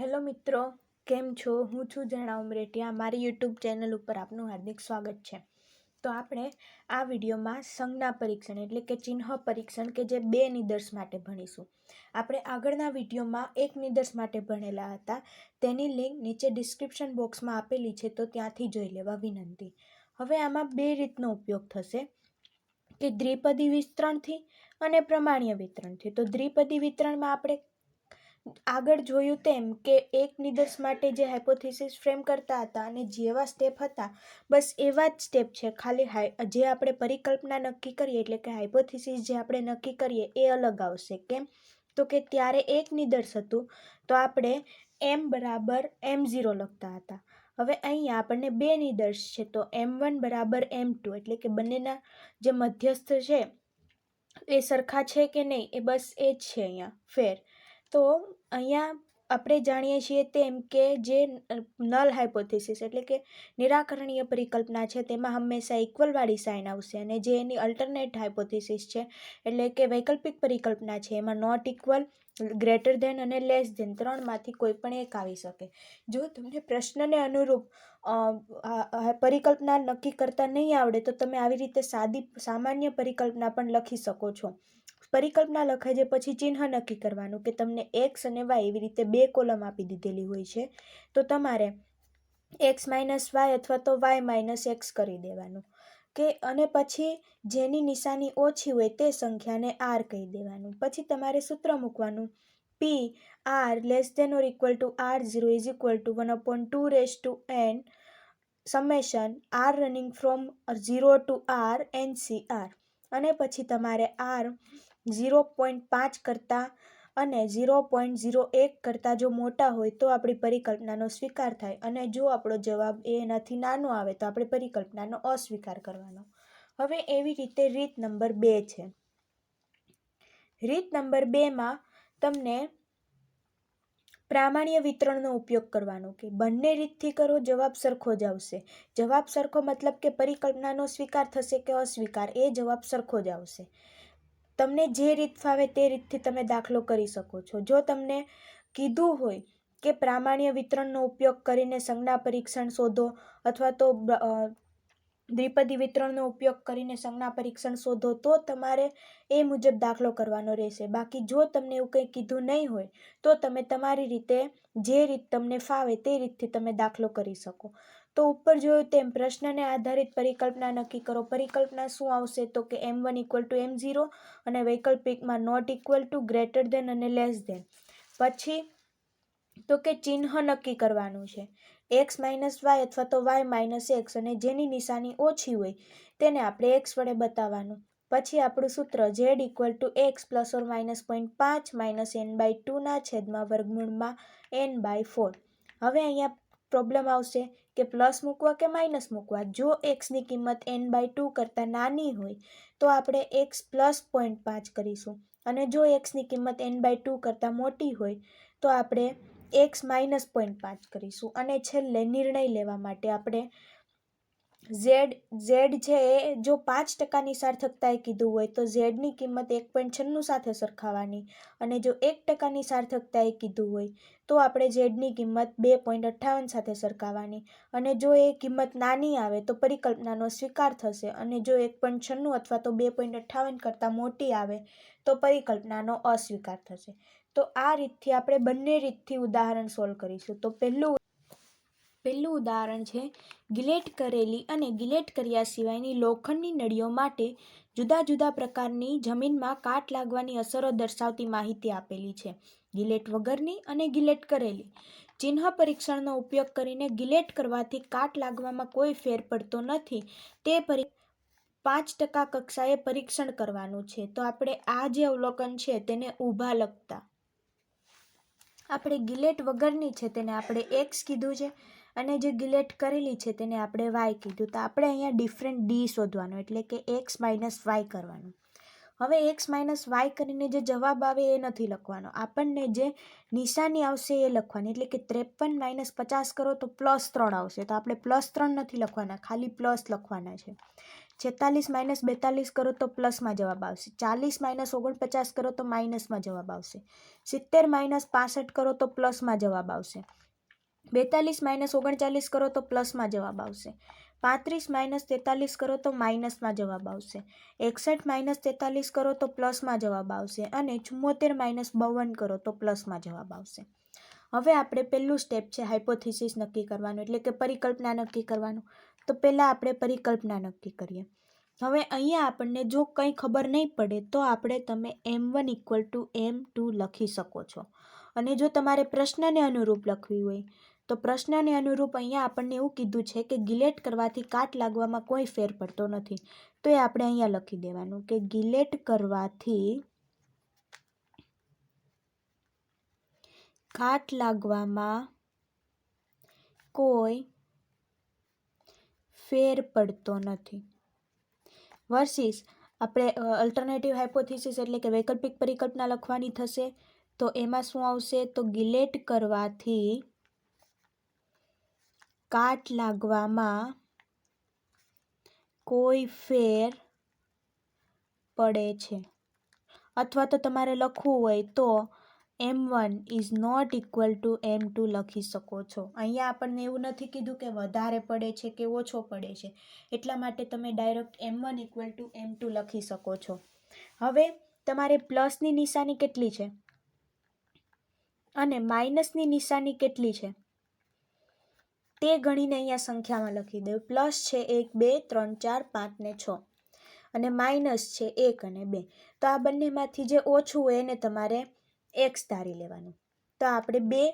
Hello મિત્રો, કેમ છો? હું છું જણાવ ઉમરેટિયા. મારી યુટ્યુબ ચેનલ ઉપર આપનું હાર્દિક સ્વાગત છે. તો આપણે આ વિડીયોમાં સંજ્ઞા પરીક્ષણ એટલે કે ચિહ્ન પરીક્ષણ કે જે બે નિદર્શ માટે ભણીશું. આપણે આગળના વિડીયોમાં એક નિદર્શ માટે ભણેલા હતા. તેની લિંક નીચે ડિસ્ક્રિપ્શન બોક્સમાં આપેલી છે, તો ત્યાંથી જોઈ લેવા વિનંતી. હવે આમાં બે રીતનો ઉપયોગ થશે. કે દ્વિપદી વિસ્તરણથી અને પ્રમાણીય વિતરણથી. તો દ્વિપદી વિતરણમાં આપણે આગળ જોયું તેમ કે એક નિદર્શ માટે જે હાઇપોથિસિસ ફ્રેમ કરતા હતા અને જેવા સ્ટેપ હતા, બસ એવા જ સ્ટેપ છે. ખાલી હાઈ જે આપણે પરિકલ્પના નક્કી કરીએ એટલે કે હાઇપોથિસિસ જે આપણે નક્કી કરીએ એ અલગ આવશે. કેમ? તો કે ત્યારે એક નિદર્શ હતું, તો આપણે એમ બરાબર એમ ઝીરો લખતા હતા. હવે અહીંયા આપણને બે નિદર્શ છે, તો એમ વન બરાબર એમ ટુ એટલે કે બંનેના જે મધ્યસ્થ છે, એ સરખા છે કે નહીં? એ બસ એ જ છે અહીંયા. ફેર. તો અહીંયા આપણે જાણીએ છીએ તેમ કે જે નલ હાઇપોથિસિસ એટલે કે નિરાકરણીય પરિકલ્પના છે, તેમાં હંમેશા ઇક્વલવાળી સાઇન આવશે અને જે એની અલ્ટરનેટ હાઇપોથિસિસ છે, એટલે કે વૈકલ્પિક પરિકલ્પના છે, એમાં નોટ ઇક્વલ ગ્રેટર ધેન અને લેસ ધેન ત્રણમાંથી કોઈ પણ એક આવી શકે. જો તમને પ્રશ્નને અનુરૂપ પરિકલ્પના નક્કી કરતા નહીં આવડે, તો તમે આવી રીતે સાદી, સામાન્ય પરિકલ્પના પણ લખી શકો છો. પરિકલ્પના લખાય છે, પછી ચિહ્ન નક્કી કરવાનું કે તમને એક્સ અને વાય એવી રીતે બે કોલમ આપી દીધેલી હોય છે, તો તમારે એક્સ માઇનસ વાય અથવા તો વાય માઇનસ એક્સ કરી દેવાનું. કે અને પછી જેની નિશાની ઓછી હોય તે સંખ્યાને આર કહી દેવાનું. પછી તમારે સૂત્ર મૂકવાનું P R less than or equal to R zero is equal to one upon two raise to N summation R running from zero to R N C R અને પછી તમારે આર ઝીરો પોઈન્ટ પાંચ કરતાં અને zero point zero એક કરતાં જો મોટા હોય તો આપણી પરિકલ્પનાનો સ્વીકાર થાય. અને જો આપણો જવાબ એનાથી નાનો આવે તો આપણે પરિકલ્પનાનો અસ્વીકાર કરવાનો. હવે એવી રીતે રીત નંબર બે છે. રીત નંબર બેમાં તમને પ્રામાણ્ય વિતરણનો ઉપયોગ કરવાનો કે બંને રીતથી કરો જવાબ સરખો જ આવશે. જવાબ સરખો મતલબ કે પરિકલ્પનાનો સ્વીકાર થશે કે અસ્વીકાર એ જવાબ સરખો જ આવશે. તમને જે રીત ફાવે તે રીતથી તમે દાખલો કરી શકો છો. જો તમને કીધું હોય કે પ્રામાણ્ય વિતરણનો ઉપયોગ કરીને સંજ્ઞા પરીક્ષણ શોધો અથવા તો દ્વિપદી વિતરણનો ઉપયોગ કરીને સંજ્ઞા પરીક્ષણ શોધો, તો તમારે એ મુજબ દાખલો કરવાનો રહેશે. બાકી જો તમને એવું કંઈ કીધું નહીં હોય, તો તમે તમારી રીતે જે રીત તમને ફાવે તે રીતથી તમે દાખલો કરી શકો. તો ઉપર જોયું તેમ પ્રશ્નને આધારિત પરિકલ્પના નક્કી કરો. પરિકલ્પના શું આવશે? તો કે M one equal to M zero અને વૈકલ્પિકમાં not equal to greater than અને લેસ દેન પછી, તો કે ચિહ્ન નક્કી કરવાનું છે. એક્સ માઇનસ વાય અથવા તો વાય માઇનસ એક્સ અને જેની નિશાની ઓછી હોય તેને આપણે એક્સ વડે બતાવવાનું. પછી આપણું સૂત્ર Z equal to X plus or minus point પાંચ માઇનસ એન બાય ટુના છેદમાં વર્ગમૂળમાં એન બાય ફોર હવે અહીંયા પ્રોબ્લેમ આવશે. કે પ્લસ મૂકવા કે માઇનસ મૂકવા? જો એક્સની કિંમત એન બાય ટુ કરતાં નાની હોય, તો આપણે એક્સ પ્લસ પોઈન્ટ પાંચ કરીશું. અને જો એક્સની કિંમત એન બાય ટુ કરતાં મોટી હોય, તો આપણે એક્સ માઇનસ પોઈન્ટ પાંચ કરીશું. અને છેલ્લે નિર્ણય લેવા માટે આપણે ઝેડ ઝેડ છે એ જો પાંચ ટકાની સાર્થકતાએ કીધું હોય તો ઝેડની કિંમત એક પોઈન્ટ છન્નું સાથે સરખાવવાની અને જો એક ટકાની સાર્થકતાએ કીધું હોય તો આપણે ઝેડની કિંમત બે પોઈન્ટ અઠ્ઠાવન સાથે સરખાવાની અને જો એ કિંમત નાની આવે તો પરિકલ્પનાનો સ્વીકાર થશે અને જો એક પોઈન્ટ છન્નું અથવા તો બે પોઈન્ટ અઠ્ઠાવન કરતાં મોટી આવે તો પરિકલ્પનાનો અસ્વીકાર થશે. તો આ રીતથી આપણે બંને રીતથી ઉદાહરણ સોલ્વ કરીશું. તો પહેલું પહેલું ઉદાહરણ છે, ગિલેટ કરેલી અને ગિલેટ કર્યા સિવાયની લોખંડની નળીઓ માટે જુદા જુદા પ્રકારની જમીનમાં કાટ લાગવાની અસરો દર્શાવતી માહિતી આપેલી છે. ગિલેટ વગરની અને ગિલેટ કરેલી. ચિહ્ન પરીક્ષણનો ઉપયોગ કરીને ગિલેટ કરવાથી કાટ લાગવામાં કોઈ ફેર પડતો નથી. તે પરી પાંચ ટકા કક્ષાએ પરીક્ષણ કરવાનું છે. તો આપણે આ જે અવલોકન છે તેને ઊભા લખતા. આપણે ગિલેટ વગરની છે તેને આપણે એક્સ કીધું છે. અને જે ગિલેટ કરેલી છે તેને આપણે વાય કીધું, તો આપણે અહીંયા ડિફરન્ટ ડી શોધવાનો, એટલે કે એક્સ માઇનસ વાય કરવાનું. હવે એક્સ માઇનસ વાય કરીને જે જવાબ આવે એ નથી લખવાનો. આપણને જે નિશાની આવશે એ લખવાની, એટલે કે ત્રેપન માઇનસ પચાસ કરો તો પ્લસ ત્રણ આવશે, તો આપણે પ્લસ ત્રણ નથી લખવાના, ખાલી પ્લસ લખવાના છે. છેતાલીસ માઇનસ બેતાલીસ કરો તો પ્લસમાં જવાબ આવશે. ચાલીસ માઇનસ ઓગણપચાસ કરો તો માઇનસમાં જવાબ આવશે. સિત્તેર માઇનસ પાસઠ કરો તો પ્લસમાં જવાબ આવશે. બેતાલીસ માઇનસ ઓગણચાલીસ કરો તો પ્લસમાં જવાબ આવશે. પાંત્રીસ માઇનસ તેતાલીસ કરો તો માઇનસમાં જવાબ આવશે. એકસઠ માઇનસ તેતાલીસ કરો તો પ્લસમાં જવાબ આવશે અને ચુમ્મોતેર માઇનસ બાવન કરો તો પ્લસમાં જવાબ આવશે. હવે આપણે પહેલું સ્ટેપ છે હાઇપોથિસિસ નક્કી કરવાનું, એટલે કે પરિકલ્પના નક્કી કરવાનું. તો પહેલાં આપણે પરિકલ્પના નક્કી કરીએ. હવે અહીંયા આપણને જો કંઈ ખબર નહીં પડે તો આપણે તમે M one equal to M two લખી શકો છો. અને જો તમારે પ્રશ્નને અનુરૂપ લખવી હોય તો પ્રશ્નને અનુરૂપ અહીંયા આપણને એવું કીધું છે કે ગિલેટ કરવાથી કાટ લાગવામાં કોઈ ફેર પડતો નથી. તો એ આપણે અહીંયા લખી દેવાનું કે ગિલેટ કરવાથી કાટ લાગવામાં કોઈ ફેર પડતો નથી. વર્સિસ, આપણે અલ્ટરનેટિવ હાઇપોથિસિસ એટલે કે વૈકલ્પિક પરિકલ્પના લખવાની થશે તો એમાં શું આવશે? તો ગિલેટ કરવાથી કાટ લાગવામાં કોઈ ફેર પડે છે. અથવા તો તમારે લખવું હોય તો M one is not equal to M two લખી શકો છો. અહીંયા આપણને એવું નથી કીધું કે વધારે પડે છે કે ઓછો પડે છે. એટલા માટે તમે direct M one equal to M two લખી શકો છો. હવે તમારે પ્લસની નિશાની કેટલી છે? અને માઇનસની નિશાની કેટલી છે? તે ગણીને અહીંયા સંખ્યામાં લખી દઉં. પ્લસ છે એક, બે, ત્રણ, ચાર, પાંચ ને છ. અને માઇનસ છે એક અને બે. તો આ બંનેમાંથી જે ઓછું હોય એને તમારે એક્સ ધારી લેવાનું. તો આપણે બે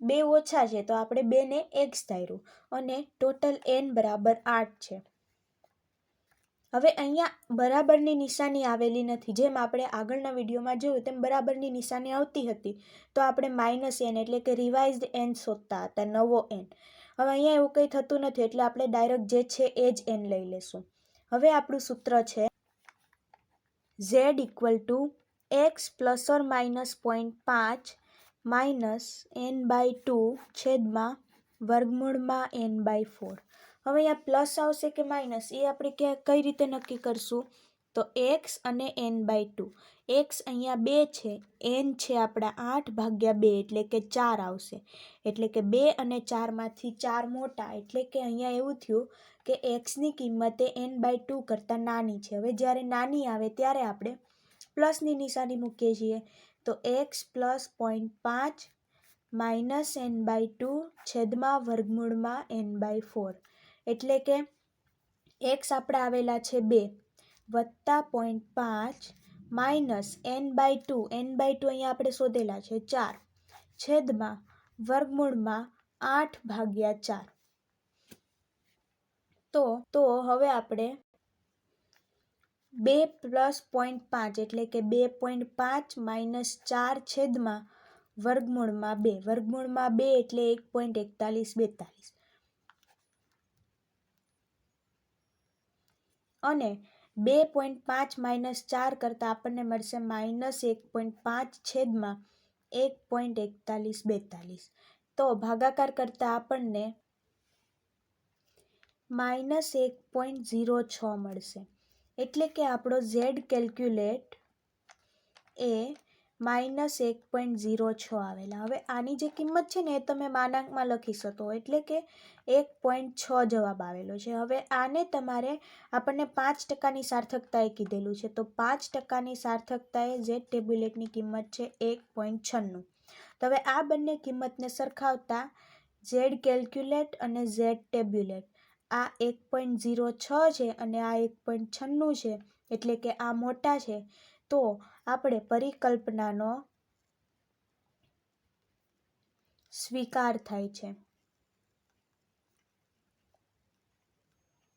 બે ઓછા છે તો આપણે બેને એક્સ ધાર્યું. અને ટોટલ એન બરાબર આઠ છે. હવે અહીંયા બરાબરની નિશાની આવેલી નથી. જેમ આપણે આગળના વિડીયોમાં જોયું તેમ બરાબરની નિશાની આવતી હતી. તો આપણે માઇનસ એન એટલે કે રિવાઇઝડ એન શોધતા હતા, નવો એન. હવે અહીંયા એવું કંઈ થતું નથી, એટલે આપણે ડાયરેક્ટ જે છે એ જ એન લઈ લેશું. હવે આપણું સૂત્ર છે Z equal to X plus or minus point પાંચ માઇનસ એન બાય ટુ છેદમાં વર્ગમૂળમાં એન બાય ફોર હવે અહીંયા પ્લસ આવશે કે માઇનસ એ આપણે ક્યાં કઈ રીતે નક્કી કરશું? તો એક્સ અને એન બાય ટુ એક્સ અહીંયા બે છે. એન છે આપણા આઠ ભાગ્યા બે એટલે કે ચાર આવશે. એટલે કે બે અને ચારમાંથી ચાર મોટા. એટલે કે અહીંયા એવું થયું કે એક્સની કિંમત એન બાય ટુ કરતાં નાની છે. હવે જ્યારે નાની આવે ત્યારે આપણે પ્લસની નિશાની મૂકીએ છીએ. તો એક્સ પ્લસ પોઈન્ટ પાંચ માઇનસ એન બાય ટુ છેદમાં વર્ગમૂળમાં એન બાય ફોર એટલે કે એક્સ આપણા આવેલા છે બે વત્તા પોઈન્ટ પાંચ minus N by two, N by two અહીંયા આપણે શોધેલા છે, ચાર. છેદમાં વર્ગમૂળમાં આઠ ભાગ્યા ચાર. તો તો હવે આપણે બે પ્લસ પોઈન્ટ પાંચ, એટલે કે બે પોઈન્ટ પાંચ માઇનસ ચાર છેદમાં વર્ગમૂળમાં બે. વર્ગમૂળમાં બે એટલે એક પોઈન્ટ એકતાલીસ બેતાલીસ. અને બે પોઈન્ટ પાંચ માઇનસ ચાર કરતાં આપણને મળશે માઇનસ એક પોઈન્ટ પાંચ છેદમાં એક પોઈન્ટ એકતાલીસ બેતાલીસ. તો ભાગાકાર કરતાં આપણને માઇનસ એક પોઈન્ટ ઝીરો છ મળશે. એટલે કે આપણો ઝેડ કેલ્ક્યુલેટ એ માઇનસ એક પોઈન્ટ ઝીરો છ આવેલા. હવે આની જે કિંમત છે ને એ તમે માનાંકમાં લખી શકો. એટલે કે એક પોઈન્ટ છ જવાબ આવેલો છે. હવે આને તમારે આપણને પાંચ ટકાની સાર્થકતાએ કીધેલું છે. તો પાંચ ટકાની સાર્થકતાએ ઝેડ ટેબ્યુલેટની કિંમત છે એક પોઈન્ટ છન્નું. તો હવે આ બંને કિંમતને સરખાવતા ઝેડ કેલ્ક્યુલેટ અને ઝેડ ટેબ્યુલેટ. આ એક પોઈન્ટ ઝીરો છ છે અને આ એક પોઈન્ટ છન્નું છે. એટલે કે આ મોટા છે. તો આપણે પરિકલ્પનાનો સ્વીકાર થાય છે.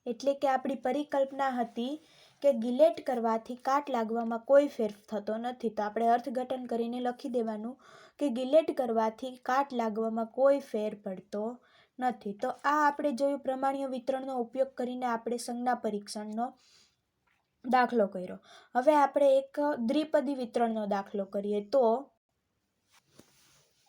એટલે કે આપણી પરિકલ્પના હતી કે ગિલેટ કરવાથી કાટ લાગવામાં કોઈ ફેર થતો નથી. તો આપણે અર્થઘટન કરીને લખી દેવાનું કે ગિલેટ કરવાથી કાટ લાગવામાં કોઈ ફેર પડતો નથી. તો આ આપણે જોયું પ્રમાણીય વિતરણનો ઉપયોગ કરીને આપણે સંજ્ઞા પરીક્ષણનો દાખલો કર્યો. હવે આપણે એક દ્વિપદી વિતરણનો દાખલો કરીએ તો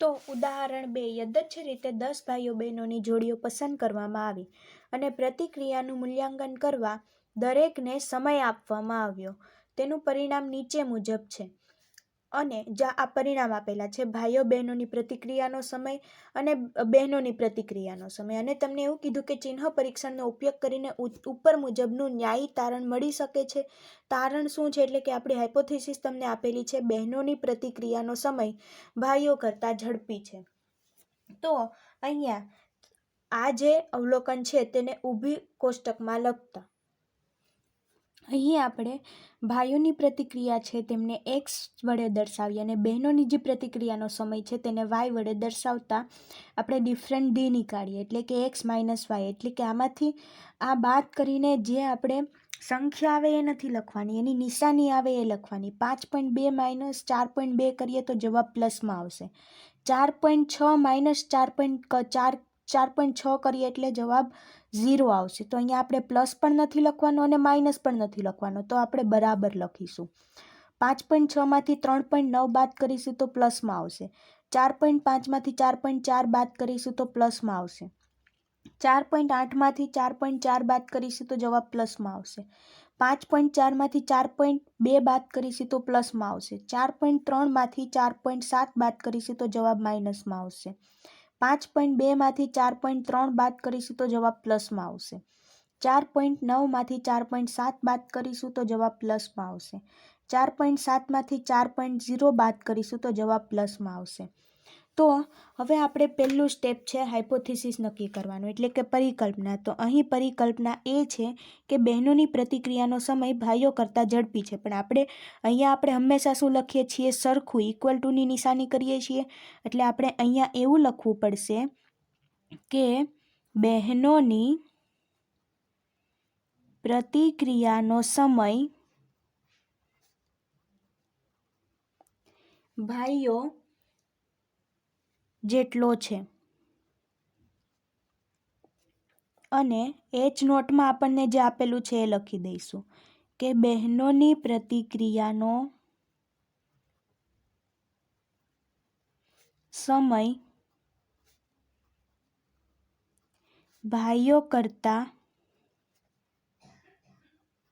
તો ઉદાહરણ બે યદચ્છ રીતે દસ ભાઈઓ બહેનોની જોડીઓ પસંદ કરવામાં આવી અને પ્રતિક્રિયાનું મૂલ્યાંકન કરવા દરેકને સમય આપવામાં આવ્યો. તેનું પરિણામ નીચે મુજબ છે. અને જ્યાં આ પરિણામ આપેલા છે, ભાઈઓ બહેનોની પ્રતિક્રિયાનો સમય અને બહેનોની પ્રતિક્રિયાનો સમય. અને તમને એવું કીધું કે ચિહ્ન પરીક્ષણનો ઉપયોગ કરીને ઉપર મુજબનું ન્યાયી તારણ મળી શકે છે. તારણ શું છે? એટલે કે આપણી હાઇપોથિસિસ તમને આપેલી છે, બહેનોની પ્રતિક્રિયાનો સમય ભાઈઓ કરતાં ઝડપી છે. તો અહીંયા આ જે અવલોકન છે, તેને ઊભી કોષ્ટકમાં લખતા અહીં આપણે ભાઈઓની પ્રતિક્રિયા છે તેમને એક્સ વડે દર્શાવી અને બહેનોની જે પ્રતિક્રિયાનો સમય છે તેને વાય વડે દર્શાવતા આપણે ડિફરન્ટ ડી નીકાળીએ. એટલે કે એક્સ માઇનસ વાય. એટલે કે આમાંથી આ બાદ કરીને જે આપણે સંખ્યા આવે એ નથી લખવાની, એની નિશાની આવે એ લખવાની. પાંચ પોઈન્ટ બે માઇનસ ચાર પોઈન્ટ બે કરીએ તો જવાબ પ્લસમાં આવશે. ચાર પોઈન્ટ છ માઇનસ ચાર પોઈન્ટ ચાર ચાર પોઈન્ટ છ કરીએ એટલે જવાબ ઝીરો આવશે. તો અહીંયા આપણે પ્લસ પણ નથી લખવાનો અને માઇનસ પણ નથી લખવાનો. તો આપણે બરાબર લખીશું. પાંચ પોઈન્ટ છમાંથી ત્રણ પોઈન્ટ નવ બાદ કરીશું તો પ્લસમાં આવશે. ચાર પોઈન્ટ પાંચમાંથી ચાર પોઈન્ટ ચાર બાદ કરીશું તો પ્લસમાં આવશે. ચાર પોઈન્ટ આઠમાંથી ચાર પોઈન્ટ ચાર બાદ કરીશું તો જવાબ પ્લસમાં આવશે. પાંચ પોઈન્ટ ચારમાંથી ચાર પોઈન્ટ બે બાદ કરીશું તો પ્લસમાં આવશે. ચાર પોઈન્ટ ત્રણમાંથી ચાર પોઈન્ટ સાત બાદ કરીશું તો જવાબ માઇનસમાં આવશે. પાંચ પોઈન્ટ બેમાંથી ચાર પોઈન્ટ ત્રણ બાદ કરીશું તો જવાબ પ્લસમાં આવશે. ચાર પોઈન્ટ નવમાંથી ચાર પોઈન્ટ સાત બાદ કરીશું તો જવાબ પ્લસમાં આવશે. ચાર પોઈન્ટ સાતમાંથી ચાર પોઈન્ટ ઝીરો બાદ કરીશું તો જવાબ પ્લસમાં આવશે. તો હવે આપણે પહેલું સ્ટેપ છે હાઇપોથિસિસ નક્કી કરવાનું, એટલે કે પરિકલ્પના. તો અહીં પરિકલ્પના એ છે કે બહેનોની પ્રતિક્રિયાનો સમય ભાઈઓ કરતાં ઝડપી છે. પણ આપણે અહીંયા આપણે હંમેશા શું લખીએ છીએ? સરખું ઇક્વલ ટુની નિશાની કરીએ છીએ. એટલે આપણે અહીંયા એવું લખવું પડશે કે બહેનોની પ્રતિક્રિયાનો સમય ભાઈઓ જેટલો છે. અને એચ નોટમાં આપણને જે આપેલું છે એ લખી દઈશું કે બહેનોની પ્રતિક્રિયાનો સમય ભાઈઓ કરતાં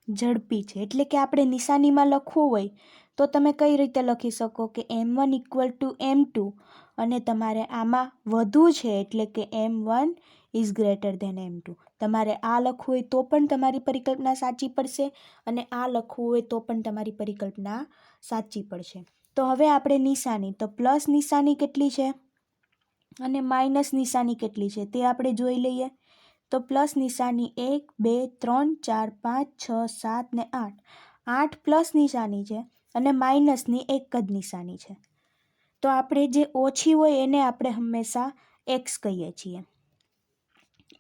ઝડપી છે. એટલે કે આપણે નિશાનીમાં લખવું હોય તો તમે કઈ રીતે લખી શકો કે M one equal to M two અને તમારે આમાં વધુ છે એટલે કે M one is greater than M two. તમારે આ લખવું હોય તો પણ તમારી પરિકલ્પના સાચી પડશે અને આ લખવું હોય તો પણ તમારી પરિકલ્પના સાચી પડશે. તો હવે આપણે નિશાની. તો પ્લસ નિશાની કેટલી છે? અને માઇનસ નિશાની કેટલી છે? તે આપણે જોઈ લઈએ. તો પ્લસ નિશાની એક, બે, ત્રણ, ચાર, પાંચ, છ, સાત ને આઠ. આઠ પ્લસ નિશાની છે અને માઇનસની એક જ નિશાની છે. તો આપણે જે ઓછી હોય એને આપણે હંમેશા એક્સ કહીએ છીએ.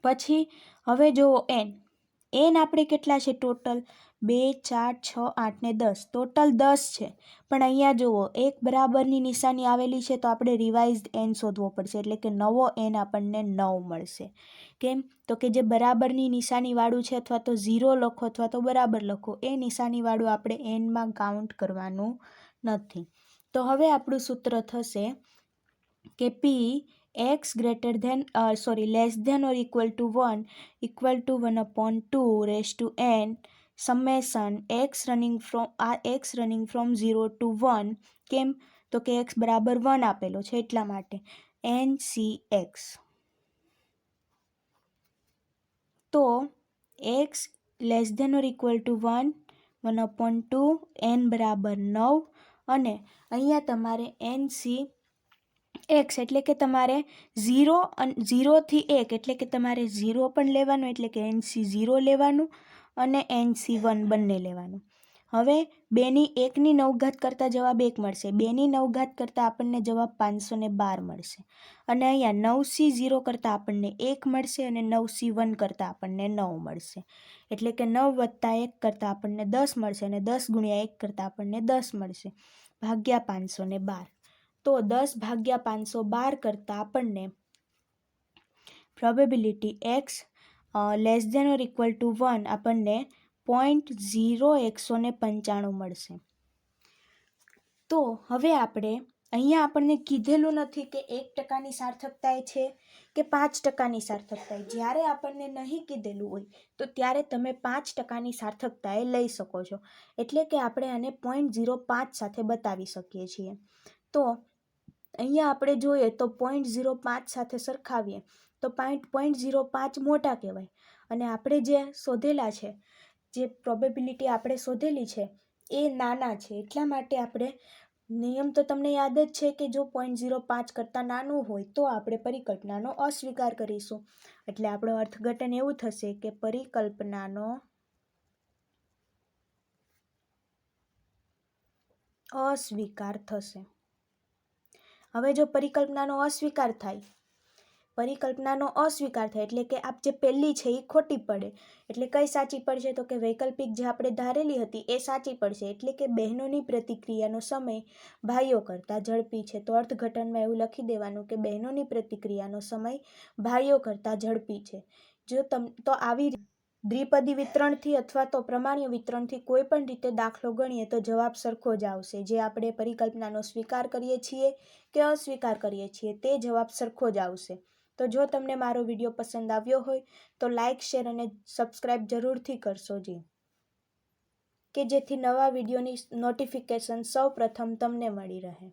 પછી હવે જુઓ એન. એન આપણે કેટલા છે? ટોટલ બે, ચાર, છ, આઠ ને દસ. ટોટલ દસ છે. પણ અહીંયા જુઓ, એક બરાબરની નિશાની આવેલી છે તો આપણે રિવાઇઝડ એન શોધવો પડશે. એટલે કે નવો એન આપણને નવ મળશે. કેમ? તો કે જે બરાબરની નિશાનીવાળું છે અથવા તો ઝીરો લખો અથવા તો બરાબર લખો, એ નિશાનીવાળું આપણે એનમાં કાઉન્ટ કરવાનું નથી. તો હવે આપણું સૂત્ર થશે કે P X greater than sorry less than or equal to one equal to one upon two raise to N summation X running from આ X running from zero to one કેમ? તો કે એક્સ બરાબર વન આપેલો છે એટલા માટે N C X તો X less than or equal to one one upon two N બરાબર નવ અને અહીંયા તમારે એન સી એક્સ એટલે કે તમારે ઝીરો ઝીરોથી એક એટલે કે તમારે ઝીરો પણ લેવાનું, એટલે કે એન સી ઝીરો લેવાનું અને એન સી વન બંને લેવાનું. હવે બેની એકની નવઘાત કરતાં જવાબ એક મળશે. બેની નવઘાત કરતાં આપણને જવાબ પાંચસો ને બાર મળશે. અને અહીંયા નવ સી ઝીરો કરતાં આપણને એક મળશે અને નવ સી વન કરતાં આપણને નવ મળશે. એટલે કે નવ વત્તા એક કરતાં આપણને દસ મળશે અને દસ ગુણ્યા એક કરતાં આપણને દસ મળશે. ભાગ્યા પાંચસો ને બાર. તો દસ ભાગ્યા પાંચસો બાર કરતાં આપણને probability X less than or equal to one આપણને પોઈન્ટ ઝીરો એકસો ને પંચાણું મળશે. તો હવે આપણે અહીંયા આપણને કીધેલું નથી કે એક ટકાની સાર્થકતા છે કે પાંચ ટકાની સાર્થકતા જ્યારે આપણને નહીં કીધેલું હોય, તો ત્યારે તમે પાંચ ટકાની સાર્થકતાએ લઈ શકો છો. એટલે કે આપણે આને પોઈન્ટ ઝીરો પાંચ સાથે બતાવી શકીએ છીએ. તો અહીંયા આપણે જોઈએ તો પોઈન્ટ ઝીરો પાંચ સાથે સરખાવીએ, તો પોઈન્ટ પોઈન્ટ ઝીરો પાંચ મોટા કહેવાય. અને આપણે જે શોધેલા છે જે પ્રોબેબિલિટી આપણે શોધેલી છે, એ નાના છે. એટલા માટે આપણે, નિયમ તો તમને યાદ જ છે કે જો પોઈન્ટ ઝીરો પાંચ કરતાં નાનું હોય, તો આપણે પરિકલ્પનાનો અસ્વીકાર કરીશું. એટલે આપણો અર્થઘટન એવું થશે કે પરિકલ્પનાનો અસ્વીકાર થશે. હવે જો પરિકલ્પનાનો અસ્વીકાર થાય પરિકલ્પનાનો અસ્વીકાર થાય, એટલે કે આપ જે પહેલી છે એ ખોટી પડે. એટલે કઈ સાચી પડશે? તો કે વૈકલ્પિક જે આપણે ધારેલી હતી એ સાચી પડશે. એટલે કે બહેનોની પ્રતિક્રિયાનો સમય ભાઈઓ કરતાં ઝડપી છે. તો અર્થઘટનમાં એવું લખી દેવાનું કે બહેનોની પ્રતિક્રિયાનો સમય ભાઈઓ કરતાં ઝડપી છે. જો તમ, તો આવી દ્વિપદી વિતરણથી અથવા તો પ્રમાણ્ય વિતરણથી કોઈ પણ રીતે દાખલો ગણીએ તો જવાબ સરખો જ આવશે. જે આપણે પરિકલ્પનાનો સ્વીકાર કરીએ છીએ કે અસ્વીકાર કરીએ છીએ, તે જવાબ સરખો જ આવશે. તો જો તમને મારો વીડિયો પસંદ આવ્યો હોય, તો લાઇક શેર અને સબસ્ક્રાઈબ જરૂરથી કરશો જી. કે જેથી નવા વિડીયોની નોટિફિકેશન સૌ પ્રથમ તમને મળી રહે.